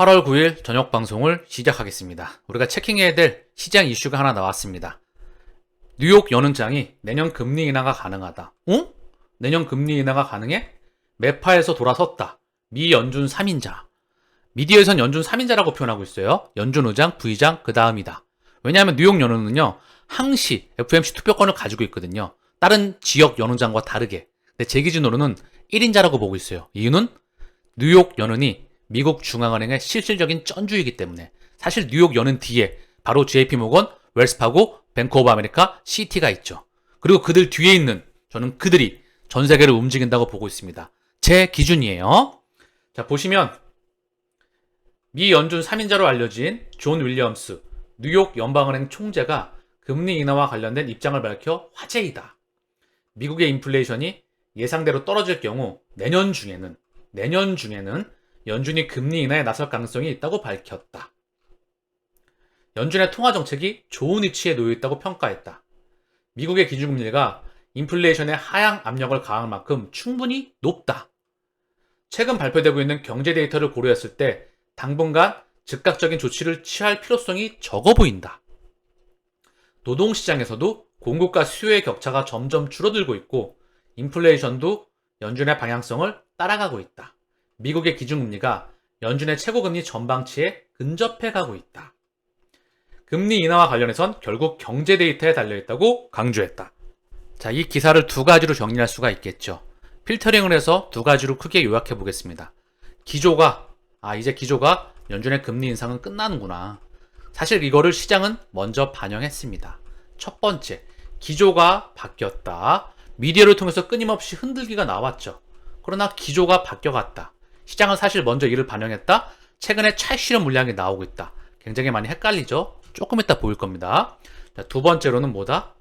8월 9일 저녁 방송을 시작하겠습니다. 우리가 체킹해야 될 시장 이슈가 하나 나왔습니다. 뉴욕 연은장이 내년 금리 인하가 가능하다. 응? 내년 금리 인하가 가능해? 매파에서 돌아섰다. 미 연준 3인자. 미디어에선 연준 3인자라고 표현하고 있어요. 연준 의장, 부의장, 그 다음이다. 왜냐하면 뉴욕 연은은요, 항시 FMC 투표권을 가지고 있거든요. 다른 지역 연은장과 다르게. 근데 제 기준으로는 1인자라고 보고 있어요. 이유는 뉴욕 연은이 미국 중앙은행의 실질적인 쩐주이기 때문에 사실 뉴욕 연은 뒤에 바로 JP 모건, 웰스파고, 뱅크 오브 아메리카, CT가 있죠. 그리고 그들 뒤에 있는 저는 그들이 전 세계를 움직인다고 보고 있습니다. 제 기준이에요. 자, 보시면 미 연준 3인자로 알려진 존 윌리엄스 뉴욕 연방은행 총재가 금리 인하와 관련된 입장을 밝혀 화제이다. 미국의 인플레이션이 예상대로 떨어질 경우 내년 중에는 내년 중에는 연준이 금리 인하에 나설 가능성이 있다고 밝혔다. 연준의 통화 정책이 좋은 위치에 놓여 있다고 평가했다. 미국의 기준금리가 인플레이션의 하향 압력을 가할 만큼 충분히 높다. 최근 발표되고 있는 경제 데이터를 고려했을 때 당분간 즉각적인 조치를 취할 필요성이 적어 보인다. 노동시장에서도 공급과 수요의 격차가 점점 줄어들고 있고 인플레이션도 연준의 방향성을 따라가고 있다. 미국의 기준금리가 연준의 최고금리 전방치에 근접해 가고 있다. 금리 인하와 관련해선 결국 경제 데이터에 달려있다고 강조했다. 자, 이 기사를 두 가지로 정리할 수가 있겠죠. 필터링을 해서 두 가지로 크게 요약해 보겠습니다. 기조가, 아, 이제 기조가 연준의 금리 인상은 끝나는구나. 사실 이거를 시장은 먼저 반영했습니다. 첫 번째, 기조가 바뀌었다. 미디어를 통해서 끊임없이 흔들기가 나왔죠. 그러나 기조가 바뀌어갔다. 시장은 사실 먼저 이를 반영했다. 최근에 찰실현 물량이 나오고 있다. 굉장히 많이 헷갈리죠? 조금 이따 보일 겁니다. 자, 두 번째로는 뭐다?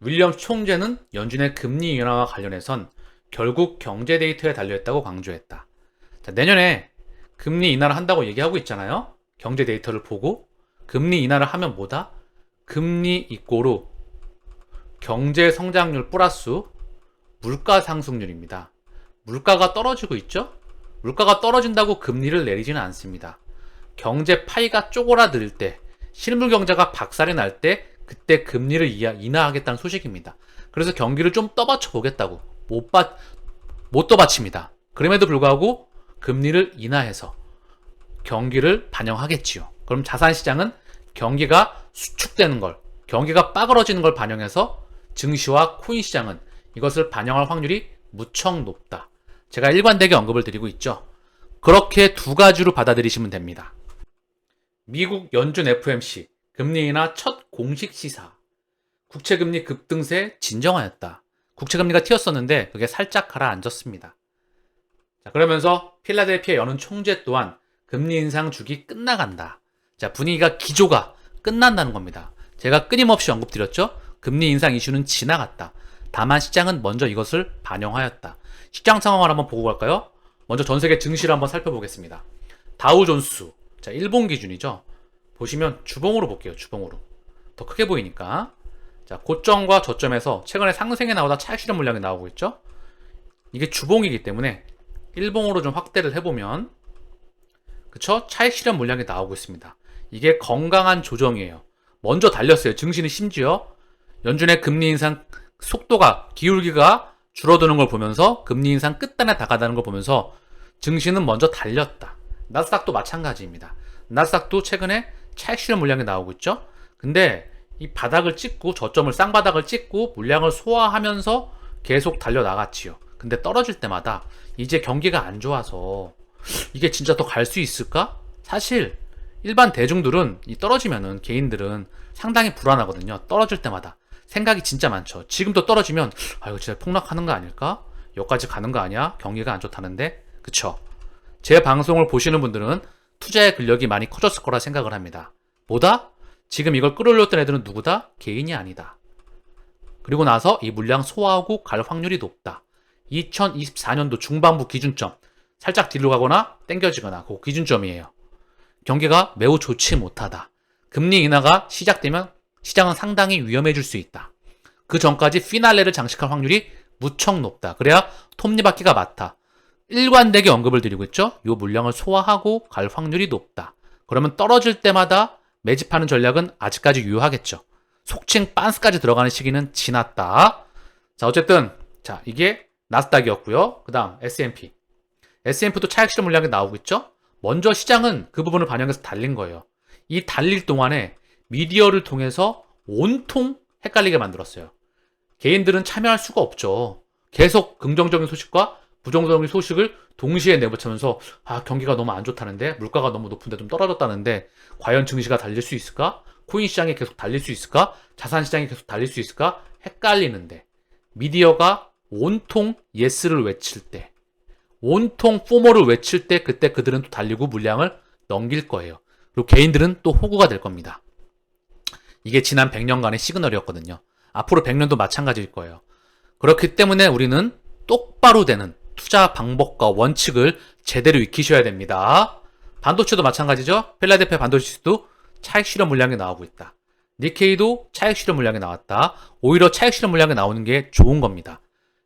윌리엄 총재는 연준의 금리 인하와 관련해선 결국 경제 데이터에 달려있다고 강조했다. 자, 내년에 금리 인하를 한다고 얘기하고 있잖아요. 경제 데이터를 보고 금리 인하를 하면 뭐다? 금리 이꼬로 경제 성장률 플러스 물가 상승률입니다. 물가가 떨어지고 있죠? 물가가 떨어진다고 금리를 내리지는 않습니다. 경제 파이가 쪼그라들 때, 실물 경제가 박살이 날 때, 그때 금리를 인하하겠다는 소식입니다. 그래서 경기를 좀 떠받쳐 보겠다고. 못 받, 못 떠받칩니다. 그럼에도 불구하고 금리를 인하해서 경기를 반영하겠지요. 그럼 자산시장은 경기가 수축되는 걸, 경기가 빠그러지는 걸 반영해서 증시와 코인 시장은 이것을 반영할 확률이 무척 높다. 제가 일관되게 언급을 드리고 있죠. 그렇게 두 가지로 받아들이시면 됩니다. 미국 연준 FMC 금리 인하 첫 공식 시사. 국채금리 급등세 진정하였다. 국채금리가 튀었었는데 그게 살짝 가라앉았습니다. 자, 그러면서 필라델피아 연은 총재 또한 금리 인상 주기 끝나간다. 자, 분위기가 기조가 끝난다는 겁니다. 제가 끊임없이 언급드렸죠? 금리 인상 이슈는 지나갔다. 다만 시장은 먼저 이것을 반영하였다. 시장 상황을 한번 보고 갈까요? 먼저 전 세계 증시를 한번 살펴보겠습니다. 다우존스. 자, 일본 기준이죠. 보시면 주봉으로 볼게요. 주봉으로. 더 크게 보이니까. 자, 고점과 저점에서 최근에 상승에 나오다 찰실현 물량이 나오고 있죠. 이게 주봉이기 때문에 일봉으로 좀 확대를 해보면 그쵸? 차익 실현 물량이 나오고 있습니다. 이게 건강한 조정이에요. 먼저 달렸어요. 증시는 심지어 연준의 금리 인상 속도가 기울기가 줄어드는 걸 보면서 금리 인상 끝단에 다가다는 걸 보면서 증시는 먼저 달렸다. 나스닥도 마찬가지입니다. 나스닥도 최근에 차익 실현 물량이 나오고 있죠. 근데 이 바닥을 찍고 저점을 쌍바닥을 찍고 물량을 소화하면서 계속 달려 나갔지요. 근데 떨어질 때마다 이제 경기가 안 좋아서 이게 진짜 더 갈 수 있을까? 사실 일반 대중들은 이 떨어지면은 개인들은 상당히 불안하거든요. 떨어질 때마다 생각이 진짜 많죠. 지금도 떨어지면 아 이거 진짜 폭락하는 거 아닐까? 여기까지 가는 거 아니야? 경기가 안 좋다는데 그쵸? 제 방송을 보시는 분들은 투자의 근력이 많이 커졌을 거라 생각을 합니다. 뭐다? 지금 이걸 끌어올렸던 애들은 누구다? 개인이 아니다. 그리고 나서 이 물량 소화하고 갈 확률이 높다. 2024년도 중반부 기준점 살짝 뒤로 가거나 땡겨지거나 그 기준점이에요. 경기가 매우 좋지 못하다. 금리 인하가 시작되면 시장은 상당히 위험해질 수 있다. 그 전까지 피날레를 장식할 확률이 무척 높다. 그래야 톱니바퀴가 맞다. 일관되게 언급을 드리고 있죠. 이 물량을 소화하고 갈 확률이 높다. 그러면 떨어질 때마다 매집하는 전략은 아직까지 유효하겠죠. 속칭 빤스까지 들어가는 시기는 지났다. 자, 어쨌든 자, 이게 나스닥이었고요. 그다음 S&P. S&P도 차익 실현 물량이 나오고 있죠. 먼저 시장은 그 부분을 반영해서 달린 거예요. 이 달릴 동안에 미디어를 통해서 온통 헷갈리게 만들었어요. 개인들은 참여할 수가 없죠. 계속 긍정적인 소식과 부정적인 소식을 동시에 내붙이면서 아 경기가 너무 안 좋다는데 물가가 너무 높은데 좀 떨어졌다는데 과연 증시가 달릴 수 있을까? 코인 시장이 계속 달릴 수 있을까? 자산 시장이 계속 달릴 수 있을까? 헷갈리는데 미디어가 온통 예스를 외칠 때 온통 포모를 외칠 때 그때 그들은 또 달리고 물량을 넘길 거예요. 그리고 개인들은 또 호구가 될 겁니다. 이게 지난 100년간의 시그널이었거든요. 앞으로 100년도 마찬가지일 거예요. 그렇기 때문에 우리는 똑바로 되는 투자 방법과 원칙을 제대로 익히셔야 됩니다. 반도체도 마찬가지죠. 필라델피아 반도체도 차익 실현 물량이 나오고 있다. 니케이도 차익 실현 물량이 나왔다. 오히려 차익 실현 물량이 나오는 게 좋은 겁니다.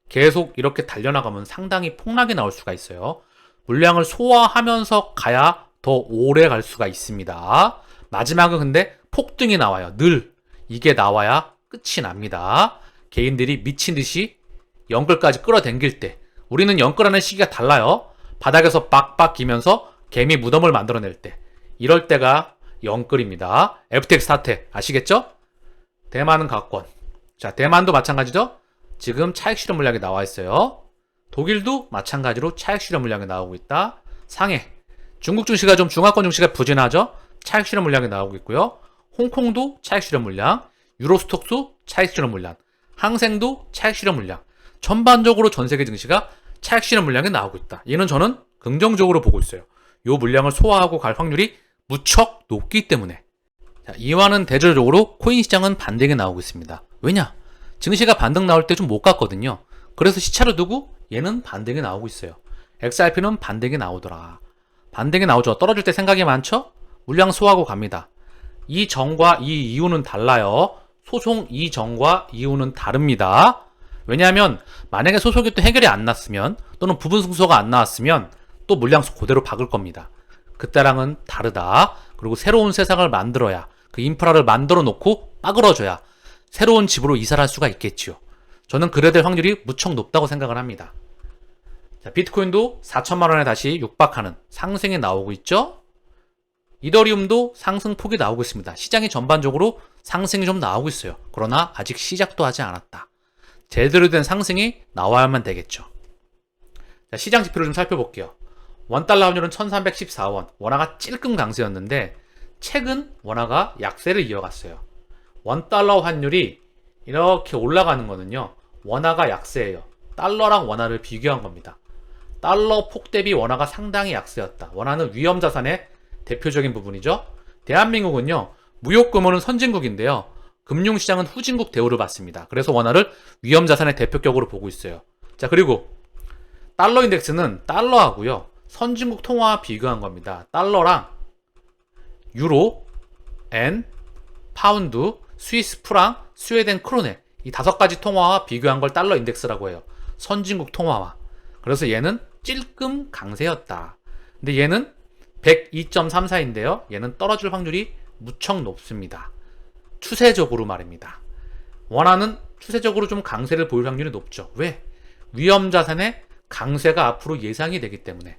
계속 이렇게 달려나가면 상당히 폭락이 나올 수가 있어요. 물량을 소화하면서 가야 더 오래 갈 수가 있습니다. 마지막은 근데 폭등이 나와요. 늘 이게 나와야 끝이 납니다. 개인들이 미친 듯이 연끌까지 끌어당길 때 우리는 연끌하는 시기가 달라요. 바닥에서 빡빡 기면서 개미 무덤을 만들어낼 때 이럴 때가 연끌입니다. FTX 사태 아시겠죠? 대만은 가권. 자 대만도 마찬가지죠. 지금 차익 실현 물량이 나와 있어요. 독일도 마찬가지로 차익 실현 물량이 나오고 있다. 상해. 중국 증시가 좀 중화권 증시가 부진하죠. 차익 실현 물량이 나오고 있고요. 홍콩도 차익 실현 물량, 유로스톡도 차익 실현 물량, 항생도 차익 실현 물량. 전반적으로 전 세계 증시가 차익 실현 물량이 나오고 있다. 이는 저는 긍정적으로 보고 있어요. 이 물량을 소화하고 갈 확률이 무척 높기 때문에. 자, 이와는 대조적으로 코인 시장은 반등이 나오고 있습니다. 왜냐? 증시가 반등 나올 때 좀 못 갔거든요. 그래서 시차를 두고 얘는 반등이 나오고 있어요. XRP는 반등이 나오더라. 반등이 나오죠. 떨어질 때 생각이 많죠? 물량 소화하고 갑니다. 이 전과 이 이유는 달라요. 소송 이 전과 이유는 다릅니다. 왜냐하면 만약에 소속이 또 해결이 안 났으면 또는 부분 승소가 안 나왔으면 또 물량 그대로 박을 겁니다. 그때랑은 다르다. 그리고 새로운 세상을 만들어야 그 인프라를 만들어 놓고 빠그러져야 새로운 집으로 이사를 할 수가 있겠지요. 저는 그래야 될 확률이 무척 높다고 생각을 합니다. 자, 비트코인도 4천만 원에 다시 육박하는 상승이 나오고 있죠. 이더리움도 상승폭이 나오고 있습니다. 시장이 전반적으로 상승이 좀 나오고 있어요. 그러나 아직 시작도 하지 않았다. 제대로 된 상승이 나와야만 되겠죠. 자, 시장 지표를 좀 살펴볼게요. 원달러 환율은 1314원, 원화가 찔끔 강세였는데 최근 원화가 약세를 이어갔어요. 원달러 환율이 이렇게 올라가는 거는요. 원화가 약세예요. 달러랑 원화를 비교한 겁니다. 달러 폭 대비 원화가 상당히 약세였다. 원화는 위험 자산의 대표적인 부분이죠. 대한민국은요. 무역금은 선진국인데요. 금융시장은 후진국 대우를 받습니다. 그래서 원화를 위험 자산의 대표격으로 보고 있어요. 자, 그리고 달러 인덱스는 달러하고요. 선진국 통화와 비교한 겁니다. 달러랑 유로, 엔, 파운드, 스위스 프랑, 스웨덴 크로네 이 다섯 가지 통화와 비교한 걸 달러 인덱스라고 해요. 선진국 통화와. 그래서 얘는 찔끔 강세였다. 근데 얘는 102.34인데요. 얘는 떨어질 확률이 무척 높습니다. 추세적으로 말입니다. 원화는 추세적으로 좀 강세를 보일 확률이 높죠. 왜? 위험 자산의 강세가 앞으로 예상이 되기 때문에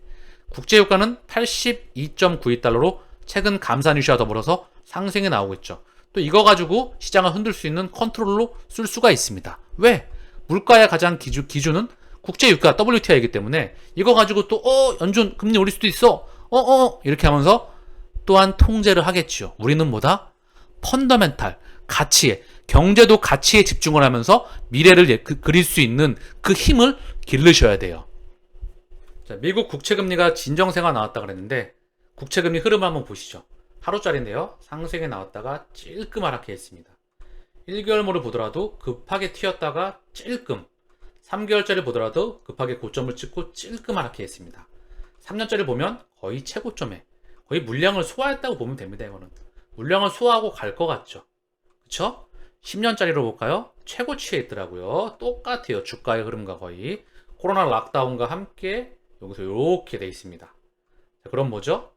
국제유가는 82.92달러로 최근 감사 뉴스와 더불어서 상승이 나오고 있죠. 또 이거 가지고 시장을 흔들 수 있는 컨트롤로 쓸 수가 있습니다. 왜? 물가의 가장 기준, 기준은 국제유가 WTI이기 때문에 이거 가지고 또, 어, 연준 금리 올릴 수도 있어. 어, 어, 이렇게 하면서 또한 통제를 하겠죠. 우리는 뭐다? 펀더멘탈, 가치에, 경제도 가치에 집중을 하면서 미래를 예- 그, 그릴 수 있는 그 힘을 기르셔야 돼요. 자, 미국 국채금리가 진정세가 나왔다 그랬는데, 국채금리 흐름 한번 보시죠. 하루짜리인데요. 상승에 나왔다가 찔끔 하락해 있습니다. 1개월모를 보더라도 급하게 튀었다가 찔끔, 3개월짜리 보더라도 급하게 고점을 찍고 찔끔 하락해 있습니다. 3년짜리 보면 거의 최고점에 거의 물량을 소화했다고 보면 됩니다. 이거는 물량을 소화하고 갈 것 같죠. 그쵸? 10년짜리로 볼까요? 최고치에 있더라고요. 똑같아요. 주가의 흐름과 거의 코로나 락다운과 함께 여기서 이렇게 돼 있습니다. 자, 그럼 뭐죠?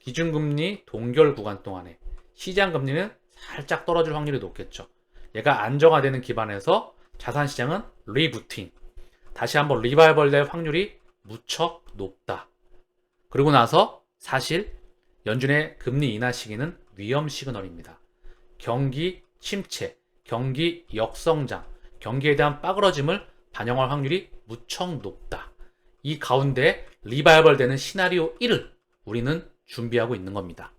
기준금리 동결 구간 동안에 시장금리는 살짝 떨어질 확률이 높겠죠. 얘가 안정화되는 기반에서 자산시장은 리부팅. 다시 한번 리바이벌 될 확률이 무척 높다. 그리고 나서 사실 연준의 금리 인하 시기는 위험 시그널입니다. 경기 침체, 경기 역성장, 경기에 대한 빠그러짐을 반영할 확률이 무척 높다. 이 가운데 리바이벌 되는 시나리오 1을 우리는 준비하고 있는 겁니다.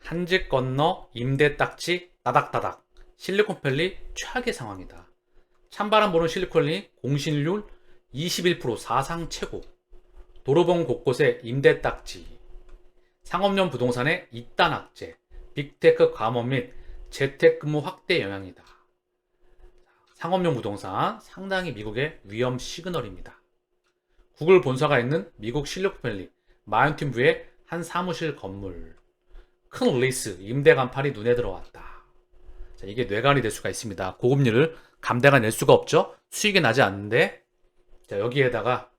한집 건너 임대 딱지 따닥따닥 실리콘밸리 최악의 상황이다. 찬바람 부는 실리콘이 공실률 21% 사상 최고 도로봉 곳곳에 임대 딱지 상업용 부동산의 이단 악재 빅테크 감원 및 재택근무 확대 영향이다. 상업용 부동산 상당히 미국의 위험 시그널입니다. 구글 본사가 있는 미국 실리콘밸리 마운틴뷰의 한 사무실 건물 큰 리스 임대 간판이 눈에 들어왔다. 자, 이게 뇌관이 될 수가 있습니다. 고금리를 감당해 낼 수가 없죠. 수익이 나지 않는데 자, 여기에다가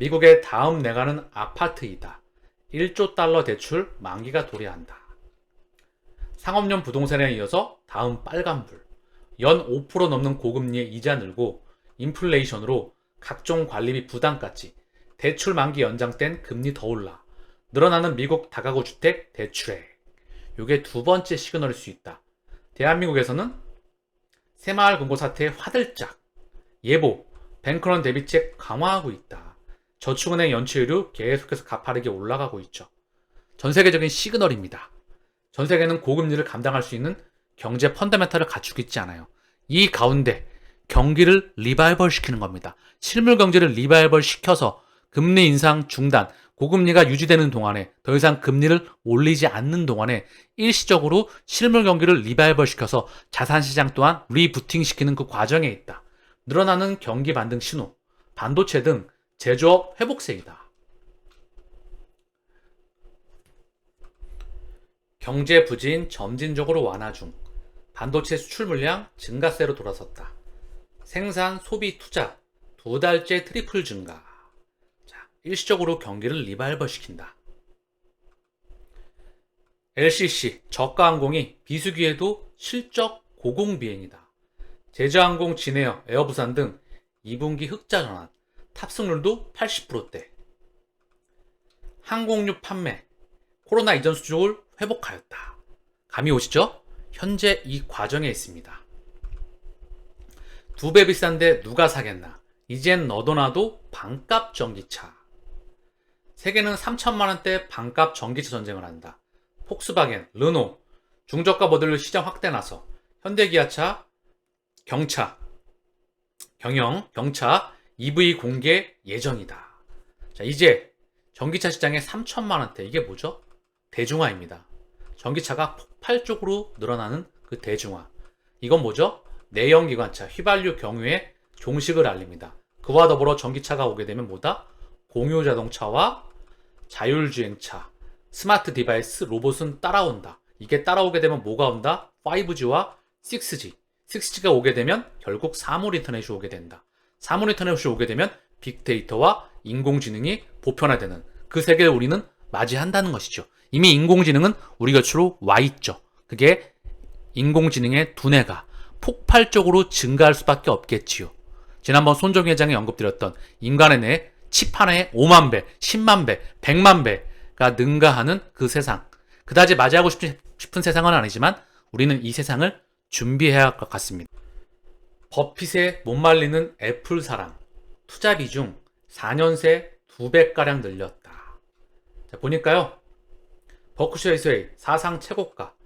미국의 다음 내가는 아파트이다. 1조 달러 대출 만기가 도래한다. 상업용 부동산에 이어서 다음 빨간불. 연 5% 넘는 고금리의 이자 늘고 인플레이션으로 각종 관리비 부담까지 대출 만기 연장된 금리 더 올라 늘어나는 미국 다가구 주택 대출액. 요게 두 번째 시그널일 수 있다. 대한민국에서는 새마을 금고 사태에 화들짝 예보 뱅크런 대비책 강화하고 있다. 저축은행 연체율이 계속해서 가파르게 올라가고 있죠. 전 세계적인 시그널입니다. 전 세계는 고금리를 감당할 수 있는 경제 펀더멘탈을 갖추고 있지 않아요. 이 가운데 경기를 리바이벌 시키는 겁니다. 실물 경제를 리바이벌 시켜서 금리 인상 중단, 고금리가 유지되는 동안에 더 이상 금리를 올리지 않는 동안에 일시적으로 실물 경기를 리바이벌 시켜서 자산 시장 또한 리부팅 시키는 그 과정에 있다. 늘어나는 경기 반등 신호, 반도체 등 제조업 회복세이다. 경제 부진 점진적으로 완화 중. 반도체 수출 물량 증가세로 돌아섰다. 생산, 소비, 투자 두 달째 트리플 증가. 자, 일시적으로 경기를 리바이벌 시킨다. LCC 저가 항공이 비수기에도 실적 고공 비행이다. 제주항공, 진에어, 에어부산 등 2분기 흑자 전환, 탑승률도 80%대. 항공유 판매, 코로나 이전 수준을 회복하였다. 감이 오시죠? 현재 이 과정에 있습니다. 두 배 비싼데 누가 사겠나? 이젠 너도 나도 반값 전기차. 세계는 3천만 원대 반값 전기차 전쟁을 한다. 폭스바겐, 르노, 중저가 모델로 시장 확대 나서 현대기아차, 경차, 경영, 경차 EV 공개 예정이다. 자, 이제 전기차 시장에 3천만 원대 이게 뭐죠? 대중화입니다. 전기차가 폭발적으로 늘어나는 그 대중화. 이건 뭐죠? 내연기관차, 휘발유 경유의 종식을 알립니다. 그와 더불어 전기차가 오게 되면 뭐다? 공유 자동차와 자율주행차, 스마트 디바이스, 로봇은 따라온다. 이게 따라오게 되면 뭐가 온다? 5G와 6G. 6G가 오게 되면 결국 사물 인터넷이 오게 된다. 사물 인터넷이 오게 되면 빅데이터와 인공지능이 보편화되는 그 세계를 우리는 맞이한다는 것이죠. 이미 인공지능은 우리 곁으로 와 있죠. 그게 인공지능의 두뇌가 폭발적으로 증가할 수밖에 없겠지요. 지난번 손정희 회장이 언급드렸던 인간의 뇌 칩 하나에 5만 배, 10만 배, 100만 배가 능가하는 그 세상. 그다지 맞이하고 싶은 세상은 아니지만 우리는 이 세상을 준비해야 할 것 같습니다. 버핏의 못 말리는 애플 사랑. 투자 비중 4년 새 2배가량 늘렸다. 자, 보니까요. 버크셔에서의 사상 최고가,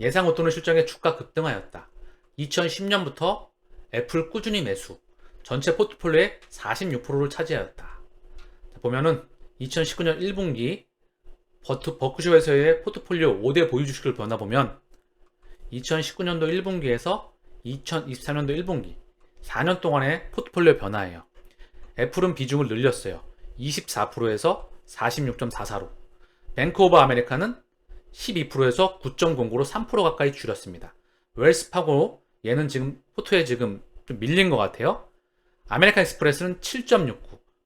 예상 웃도는 실적의 주가 급등하였다. 2010년부터 애플 꾸준히 매수, 전체 포트폴리오의 46%를 차지하였다. 자, 보면은 2019년 1분기 버트, 버크셔에서의 포트폴리오 5대 보유 주식을 변화보면 2019년도 1분기에서 2024년도 1분기 4년 동안의 포트폴리오 변화예요. 애플은 비중을 늘렸어요. 24%에서 46.44로. 뱅크 오브 아메리카는 12%에서 9.09로 3% 가까이 줄였습니다. 웰스파고 얘는 지금 포트에 지금 좀 밀린 것 같아요. 아메리칸 익스프레스는 7.69,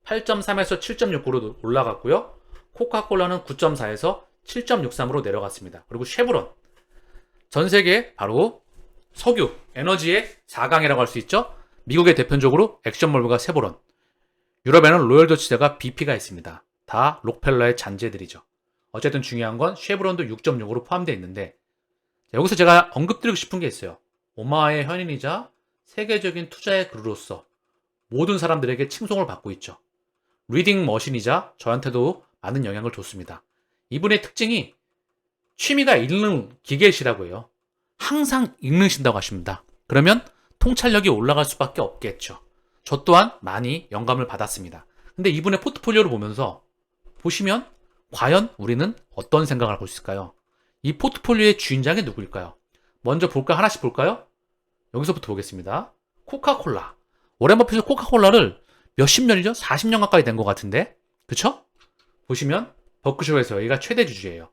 8.3에서 7.69로 올라갔고요. 코카콜라는 9.4에서 7.63으로 내려갔습니다. 그리고 쉐브론. 전 세계 바로 석유, 에너지의 4강이라고 할 수 있죠. 미국의 대표적으로 액션몰브가 세보론. 유럽에는 로열도치대가 BP가 있습니다. 다 록펠러의 잔재들이죠. 어쨌든 중요한 건 쉐브론도 6.6으로 포함되어 있는데 여기서 제가 언급드리고 싶은 게 있어요. 오마의 현인이자 세계적인 투자의 그루로서 모든 사람들에게 칭송을 받고 있죠. 리딩 머신이자 저한테도 많은 영향을 줬습니다. 이분의 특징이 취미가 읽는 기계시라고 해요. 항상 읽으신다고 하십니다. 그러면 통찰력이 올라갈 수밖에 없겠죠. 저 또한 많이 영감을 받았습니다. 근데 이분의 포트폴리오를 보면서 보시면 과연 우리는 어떤 생각을 하고 있을까요? 이 포트폴리오의 주인장이 누구일까요? 먼저 볼까 하나씩 볼까요? 여기서부터 보겠습니다. 코카콜라. 워렌 버핏은 코카콜라를 몇십 년이죠? 40년 가까이 된 것 같은데. 그쵸? 보시면 버크셔에서 여기가 최대 주주예요.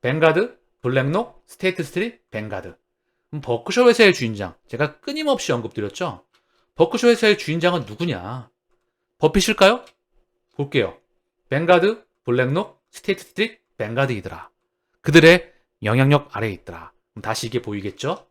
뱅가드, 블랙록, 스테이트 스트릿. 그럼 버크셔 회사의 주인장. 제가 끊임없이 언급드렸죠? 버크셔 회사의 주인장은 누구냐? 버핏일까요? 볼게요. 뱅가드, 블랙록, 스테이트 스트릿, 뱅가드이더라. 그들의 영향력 아래에 있더라. 다시 이게 보이겠죠?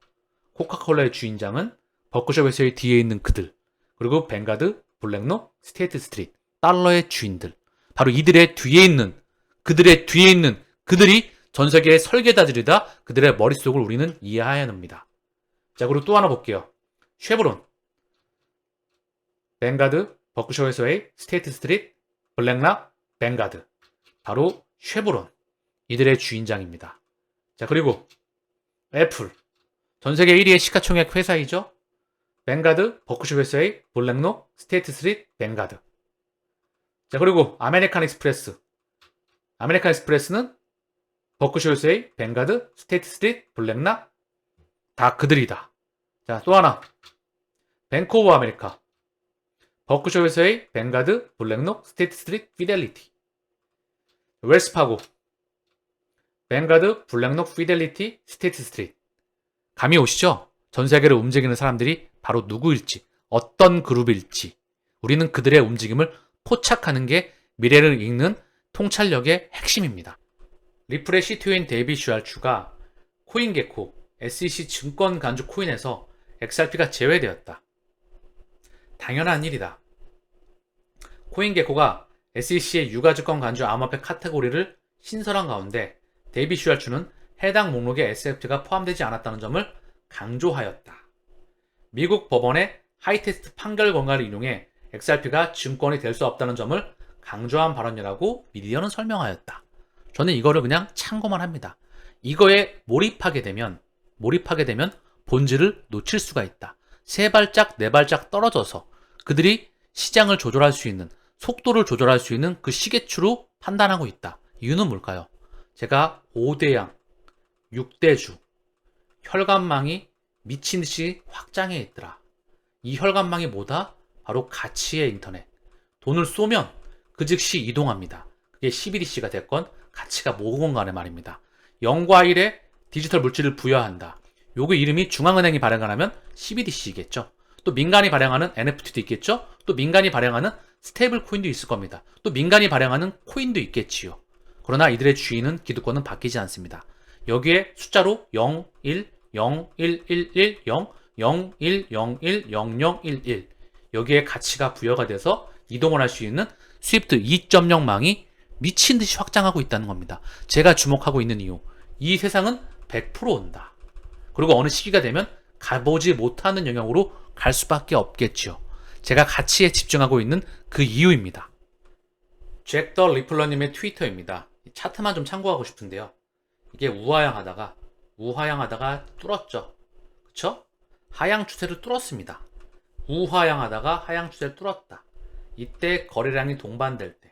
코카콜라의 주인장은 버크셔 회사의 뒤에 있는 그들. 그리고 뱅가드, 블랙록, 스테이트 스트릿, 달러의 주인들. 바로 이들의 뒤에 있는, 그들의 뒤에 있는 그들이 전 세계의 설계자들이다. 그들의 머릿속을 우리는 이해해야 합니다. 자, 그리고 또 하나 볼게요. 쉐브론. 뱅가드, 버크셔 회사의 스테이트 스트릿, 블랙락, 뱅가드. 바로 쉐브론. 이들의 주인장입니다. 자, 그리고 애플. 전 세계 1위의 시가총액 회사이죠. 뱅가드, 버크셔 회사의 블랙록, 스테이트 스트릿, 뱅가드. 자, 그리고 아메리칸 익스프레스. 아메리칸 익스프레스는 버크셔 회사의 뱅가드, 스테이트 스트릿, 블랙락. 다 그들이다. 자, 또 하나. 뱅크 오브 아메리카. 버크셔 회사의 뱅가드, 블랙록, 스테이트 스트릿, 피델리티. 웰스파고. 뱅가드, 블랙록, 피델리티, 스테이트 스트릿. 감이 오시죠? 전 세계를 움직이는 사람들이 바로 누구일지, 어떤 그룹일지, 우리는 그들의 움직임을 포착하는 게 미래를 읽는 통찰력의 핵심입니다. 리플의 시트인 데이비 슈알추가 코인게코, SEC 증권 간주 코인에서 XRP가 제외되었다. 당연한 일이다. 코인게코가 SEC의 유가증권 간주 암호화폐 카테고리를 신설한 가운데 데이비 슈알추는 해당 목록에 SFT가 포함되지 않았다는 점을 강조하였다. 미국 법원의 하이테스트 판결 권가를 인용해 XRP가 증권이 될 수 없다는 점을 강조한 발언이라고 미디어는 설명하였다. 저는 이거를 그냥 참고만 합니다. 이거에 몰입하게 되면 몰입하게 되면 본질을 놓칠 수가 있다. 세 발짝 네 발짝 떨어져서 그들이 시장을 조절할 수 있는 속도를 조절할 수 있는 그 시계추로 판단하고 있다. 이유는 뭘까요? 제가 5대양, 6대주, 혈관망이 미친 듯이 확장해 있더라. 이 혈관망이 뭐다? 바로 가치의 인터넷. 돈을 쏘면 그 즉시 이동합니다. 그게 CBDC가 됐건 가치가 뭐건 간에 말입니다. 0과 1에 디지털 물질을 부여한다. 요거 이름이 중앙은행이 발행하면 CBDC겠죠. 또 민간이 발행하는 NFT도 있겠죠. 또 민간이 발행하는 스테이블 코인도 있을 겁니다. 또 민간이 발행하는 코인도 있겠지요. 그러나 이들의 주인은 기득권은 바뀌지 않습니다. 여기에 숫자로 0, 1, 0, 1, 1, 1, 0, 0, 1, 0, 1, 0, 0, 1, 1 여기에 가치가 부여가 돼서 이동을 할 수 있는 스위프트 2.0망이 미친 듯이 확장하고 있다는 겁니다. 제가 주목하고 있는 이유. 이 세상은 100% 온다. 그리고 어느 시기가 되면 가보지 못하는 영역으로 갈 수밖에 없겠죠. 제가 가치에 집중하고 있는 그 이유입니다. 잭 더 리플러님의 트위터입니다. 이 차트만 좀 참고하고 싶은데요. 이게 우하향하다가 우하향하다가 뚫었죠. 그쵸? 하향 추세를 뚫었습니다. 우하향하다가 하향 추세를 뚫었다. 이때 거래량이 동반될 때,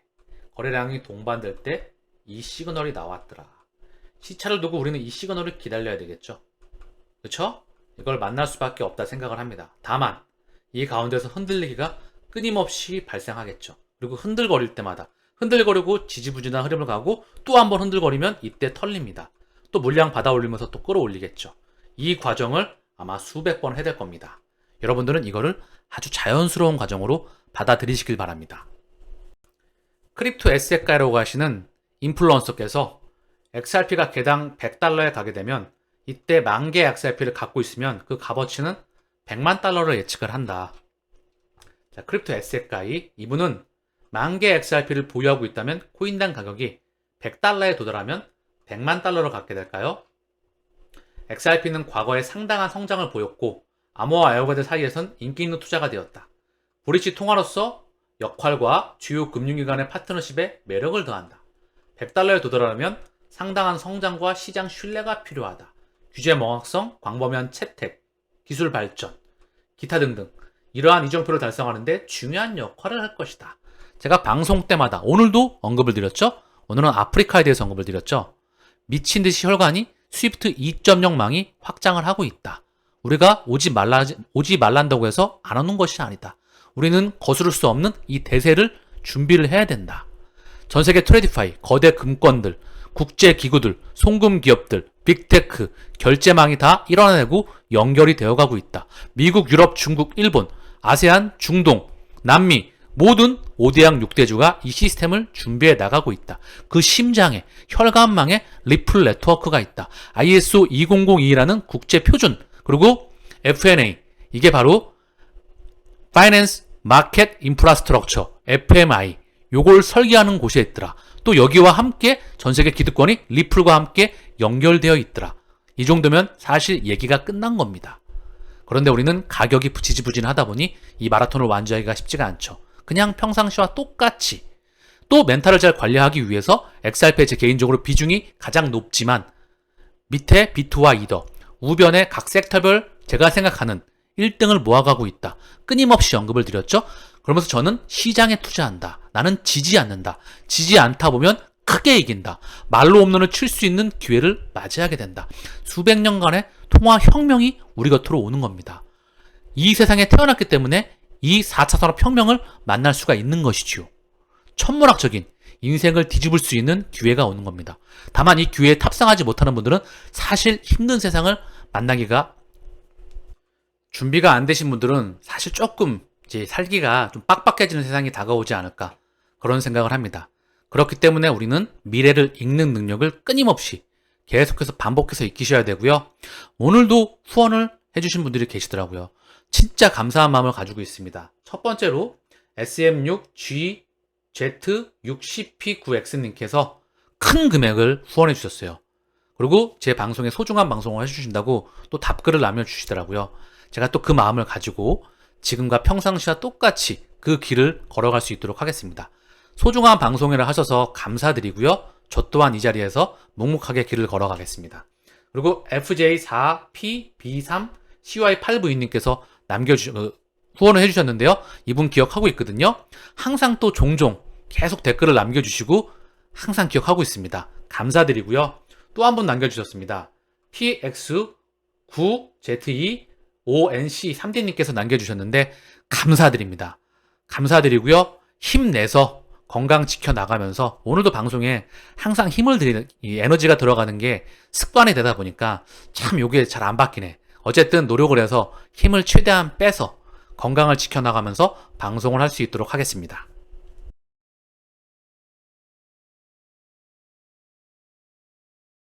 거래량이 동반될 때 이 시그널이 나왔더라. 시차를 두고 우리는 이 시그널을 기다려야 되겠죠. 그쵸? 이걸 만날 수밖에 없다 생각을 합니다. 다만 이 가운데서 흔들리기가 끊임없이 발생하겠죠. 그리고 흔들거릴 때마다 흔들거리고 지지부진한 흐름을 가고 또 한번 흔들거리면 이때 털립니다. 또 물량 받아 올리면서 또 끌어올리겠죠. 이 과정을 아마 수백 번 해야 될 겁니다. 여러분들은 이거를 아주 자연스러운 과정으로 받아들이시길 바랍니다. 크립토 에세카라고 하시는 인플루언서께서 XRP가 개당 100달러에 가게 되면 이때 만 개의 XRP를 갖고 있으면 그 값어치는 100만 달러를 예측을 한다. 자, 크립토 에세카이 이분은 만 개의 XRP를 보유하고 있다면 코인당 가격이 100달러에 도달하면 100만 달러를 갖게 될까요? XRP는 과거에 상당한 성장을 보였고 암호화 애호가들 사이에선 인기 있는 투자가 되었다. 브릿지 통화로서 역할과 주요 금융기관의 파트너십에 매력을 더한다. 100달러에 도달하려면 상당한 성장과 시장 신뢰가 필요하다. 규제 명확성, 광범위한 채택, 기술 발전, 기타 등등 이러한 이정표를 달성하는데 중요한 역할을 할 것이다. 제가 방송 때마다 오늘도 언급을 드렸죠? 오늘은 아프리카에 대해서 언급을 드렸죠? 미친 듯이 혈관이 스위프트 2.0망이 확장을 하고 있다. 우리가 오지 말라, 오지 말란다고 해서 안 오는 것이 아니다. 우리는 거스를 수 없는 이 대세를 준비를 해야 된다. 전 세계 트레디파이, 거대 금권들, 국제 기구들, 송금 기업들, 빅테크, 결제망이 다 일어나고 연결이 되어가고 있다. 미국, 유럽, 중국, 일본, 아세안, 중동, 남미 모든 5대양 6대주가 이 시스템을 준비해 나가고 있다. 그 심장에 혈관망에 리플 네트워크가 있다. ISO 2002라는 국제 표준 그리고 FNA 이게 바로 Finance Market Infrastructure FMI 요걸 설계하는 곳에 있더라. 또 여기와 함께 전 세계 기득권이 리플과 함께 연결되어 있더라. 이 정도면 사실 얘기가 끝난 겁니다. 그런데 우리는 가격이 부지지부진하다 보니 이 마라톤을 완주하기가 쉽지가 않죠. 그냥 평상시와 똑같이 또 멘탈을 잘 관리하기 위해서 XRP에 제 개인적으로 비중이 가장 높지만 밑에 비트와 이더 우변의 각 섹터별 제가 생각하는 1등을 모아가고 있다. 끊임없이 언급을 드렸죠. 그러면서 저는 시장에 투자한다. 나는 지지 않는다. 지지 않다 보면 크게 이긴다. 말로 홈런을 칠 수 있는 기회를 맞이하게 된다. 수백 년간의 통화 혁명이 우리 곁으로 오는 겁니다. 이 세상에 태어났기 때문에 이 4차 산업혁명을 만날 수가 있는 것이지요. 천문학적인 인생을 뒤집을 수 있는 기회가 오는 겁니다. 다만 이 기회에 탑승하지 못하는 분들은 사실 힘든 세상을 만나기가 준비가 안 되신 분들은 사실 조금 이제 살기가 좀 빡빡해지는 세상이 다가오지 않을까 그런 생각을 합니다. 그렇기 때문에 우리는 미래를 읽는 능력을 끊임없이 계속해서 반복해서 익히셔야 되고요. 오늘도 후원을 해주신 분들이 계시더라고요. 진짜 감사한 마음을 가지고 있습니다. 첫 번째로 SM6G Z6CP9X님께서 큰 금액을 후원해 주셨어요. 그리고 제 방송에 소중한 방송을 해주신다고 또 답글을 남겨주시더라고요. 제가 또 그 마음을 가지고 지금과 평상시와 똑같이 그 길을 걸어갈 수 있도록 하겠습니다. 소중한 방송회를 하셔서 감사드리고요. 저 또한 이 자리에서 묵묵하게 길을 걸어가겠습니다. 그리고 FJ4PB3CY8부인님께서 남겨주, 어, 후원을 해주셨는데요. 이분 기억하고 있거든요. 항상 또 종종 계속 댓글을 남겨주시고 항상 기억하고 있습니다. 감사드리고요. 또 한 분 남겨주셨습니다. PX9ZE5NC3D님께서 남겨주셨는데 감사드립니다. 감사드리고요. 힘내서 건강 지켜 나가면서 오늘도 방송에 항상 힘을 드리는 이 에너지가 들어가는 게 습관이 되다 보니까 참 요게 잘 안 바뀌네. 어쨌든 노력을 해서 힘을 최대한 빼서 건강을 지켜 나가면서 방송을 할 수 있도록 하겠습니다.